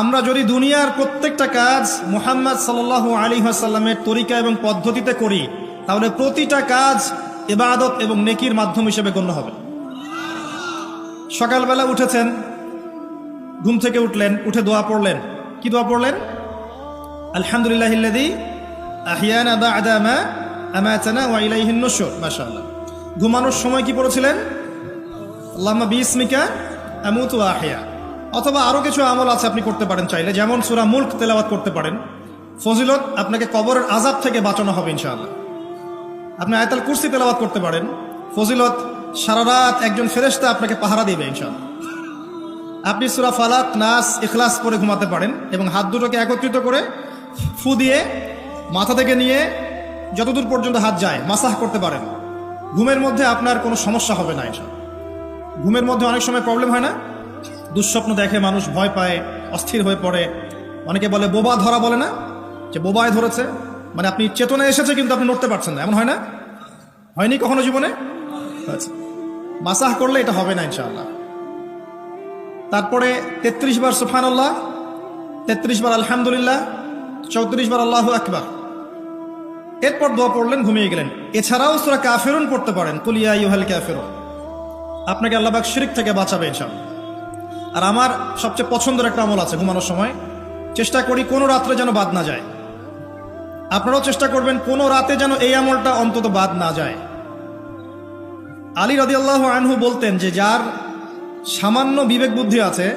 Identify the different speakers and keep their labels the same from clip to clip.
Speaker 1: আমরা যদি দুনিয়ার প্রত্যেকটা কাজ মুহাম্মদ সাল্লাহ আলী আসাল্লামের তরিকা এবং পদ্ধতিতে করি, তাহলে প্রতিটা কাজ এবাদত এবং নেকির মাধ্যম হিসেবে গণ্য হবে। সকালবেলা উঠেছেন, ঘুম থেকে উঠলেন, উঠে দোয়া পড়লেন। কি দোয়া পড়লেন? আলহামদুলিল্লাহ ঘুমানোর সময় কি পড়েছিলেন? আল্লাহুম্মা বিসমিকা আমুতু আহয়া। অথবা আরও কিছু আমল আছে আপনি করতে পারেন চাইলে, যেমন সুরা মুলক তেলাওয়াত করতে পারেন। ফজিলত, আপনাকে কবরের আযাব থেকে বাঁচানো হবে ইনশাআল্লাহ। আপনি আয়তাল কুরসি তেলাওয়াত করতে পারেন। ফজিলত, সারা রাত একজন ফেরেশতা আপনাকে পাহারা দিবে ইনশাআল্লাহ। আপনি সুরা ফালাক, নাস, ইখলাস করে ঘুমাতে পারেন এবং হাত দুটোকে একত্রিত করে ফু দিয়ে মাথা থেকে নিয়ে যতদূর পর্যন্ত হাত যায় মাসাহ করতে পারেন। ঘুমের মধ্যে আপনার কোনো সমস্যা হবে না এসব ঘুমের মধ্যে অনেক সময় প্রবলেম হয় না? দুঃস্বপ্ন দেখে মানুষ ভয় পায়, অস্থির হয়ে পড়ে। অনেকে বলে, বোবা ধরা বলে না? যে বোবায় ধরেছে। মানে আপনি চেতনায় এসেছে কিন্তু আপনি নড়তে পারছেন না। এমন হয় না? হয়নি কখনো জীবনে? আচ্ছা। মাসাহ করলে এটা হবে না, ইনশাআল্লাহ। তারপরে তেত্রিশ বার সুফানুল্লাহ তেত্রিশ বার আলহামদুলিল্লাহ, চৌত্রিশ বার আল্লাহ আকবার। এরপর দোয়া পড়লেন, ঘুমিয়ে গেলেন। এছাড়াও সুরা কাফেরুন পড়তে পারেন। কুলিয়া ইউহাল কাফেরুন। আপনাকে আল্লাহবাক শিরিক থেকে বাঁচাবে সব আর আমার সবচেয়ে পছন্দের একটা আমল আছে ঘুমানোর সময়। চেষ্টা করি কোনো রাত্রে যেন বাদ না যায়। আপনারাও চেষ্টা করবেন কোনো রাতে যেন এই আমলটা অন্তত বাদ না যায়। আলী রদিয়াল্লাহ আনহু বলতেন যে, যার সামান্য বিবেক বুদ্ধি আছে,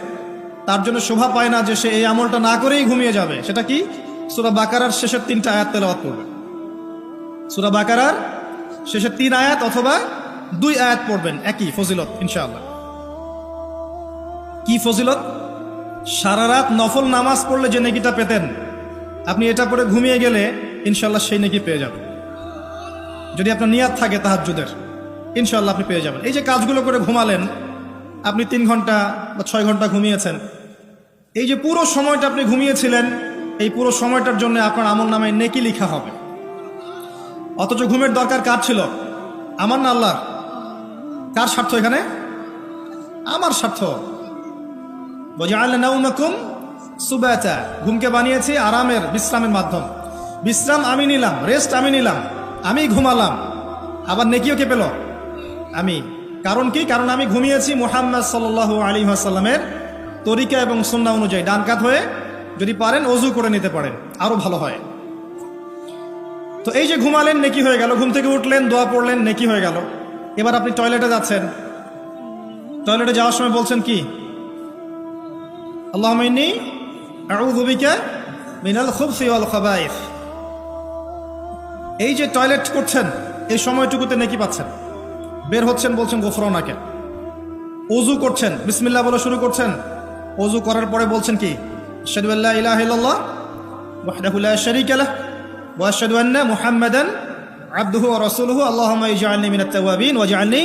Speaker 1: তার জন্য শোভা পায় না যে সে এই আমলটা না করেই ঘুমিয়ে যাবে। সেটা কি? সুরা বাকারার শেষের তিনটা আয়াত তেলাওয়াত করবে। সুরা বাকারার শেষের তিন আয়াত অথবা দুই আয়াত পড়বেন। একই ফজিলত, ইনশাআল্লাহ। কি ফজিলত? সারা রাত নফল নামাজ পড়লে যে নেকিটা পেতেন, আপনি এটা পরে ঘুমিয়ে গেলে ইনশাল্লাহ সেই নেকি পেয়ে যাবেন। যদি আপনার নিয়াত থাকে তাহাজ্জুদের ইনশাল্লাহ আপনি পেয়ে যাবেন। এই যে কাজগুলো করে ঘুমালেন, আপনি তিন ঘণ্টা বা ছয় ঘণ্টা ঘুমিয়েছেন, এই যে পুরো সময়টা আপনি ঘুমিয়েছিলেন, এই পুরো সময়টার জন্য আপনার আমল নামে নেকি লিখা হবে। অথচ ঘুমের দরকার কার ছিল? আমার না আল্লাহ কার স্বার্থ এখানে? আমার স্বার্থ। সুবাতা ঘুমকে বানিয়েছি? আরামের, বিশ্রামের মাধ্যম। বিশ্রাম আমি নিলাম রেস্ট আমি নিলাম, আমি ঘুমালাম। আবার নেকিও কে পেল? আমি। কারণ কি? কারণ আমি ঘুমিয়েছি মোহাম্মদ সাল আলী আসাল্লামের তরিকা এবং সন্না অনুযায়ী। ডান কাত হয়ে যদি পারেন, অজু করে নিতে পারেন। আরও ভালো হয়। তো এই যে ঘুমালেন, নেকি হয়ে গেল। ঘুম থেকে উঠলেন, দোয়া পড়লেন, নেকি হয়ে গেল। এবার আপনি টয়লেটে যাচ্ছেন। টয়লেটে যাওয়ার সময় বলছেন কি? আল্লাহ খাবাইফ এই যে টয়লেট করছেন, এই সময়টুকুতে নেকি পাচ্ছেন। বের হচ্ছেন বলছেন গোফরনাকে অজু করছেন, বিসমিল্লাহ বলে শুরু করছেন। অজু করার পরে বলছেন কি? আশহাদুল্লাহ ইলাহ ইল্লাল্লাহ, ওয়াহদাহু লা শারীকা লাহ, ওয়া আশহাদু আন্না মুহাম্মাদান আবদুহু ওয়া রাসূলুহু। আল্লাহুম্মা ইজআলনি মিনাত তাওয়াবিন ওয়াজআলনি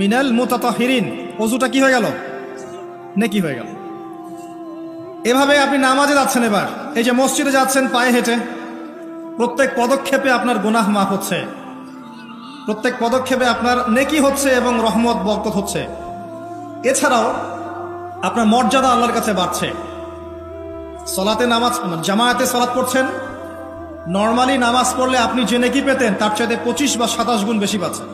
Speaker 1: মিনাল মুতাতাহহিরিন অজুটা কি হয়ে গেল? নেকি হয়ে গেল। এভাবে আপনি নামাজে যাচ্ছেন এবার। এই যে মসজিদে যাচ্ছেন, পায়ে হেঁটে। প্রত্যেক পদক্ষেপে আপনার গুনাহ মাফ হচ্ছে। প্রত্যেক পদক্ষেপে আপনার নেকি হচ্ছে এবং রহমত, বরকত হচ্ছে। এছাড়াও আপনার মর্যাদা আল্লাহর কাছে বাড়ছে। সলাতে নামাজ, জামায়াতে সলাৎ পড়ছেন। নর্মালি নামাজ পড়লে আপনি যে নেকি পেতেন, তার চাইতে পঁচিশ বা সাতাশ গুণ বেশি পাচ্ছেন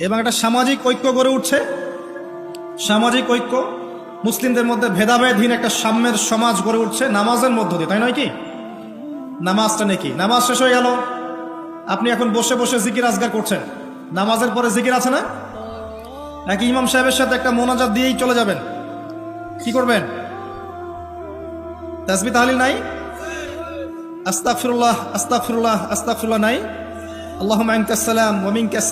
Speaker 1: এবং একটা সামাজিক ঐক্য গড়ে উঠছে। সামাজিক ঐক্য মুসলিমদের মধ্যে ভেদাভেদহীন একটা সাম্যের সমাজ গড়ে উঠছে নামাজের মধ্য দিয়ে, তাই নয় কি? নামাজটা নাকি নামাজ শেষ হয়ে গেল। আপনি এখন বসে বসে জিকির আজগার করছেন। নামাজের পরে জিকির আছে না? নাকি ইমাম সাহেবের সাথে একটা মোনাজাত দিয়েই চলে যাবেন? কি করবেন? তাসবি তাহলিল নাই? আস্তাগফিরুল্লাহ আস্তাগফিরুল্লাহ আস্তাগফিরুল্লাহ নাই? আল্লাহুম্মা আনতাস সালাম, ওয়া মিনকাস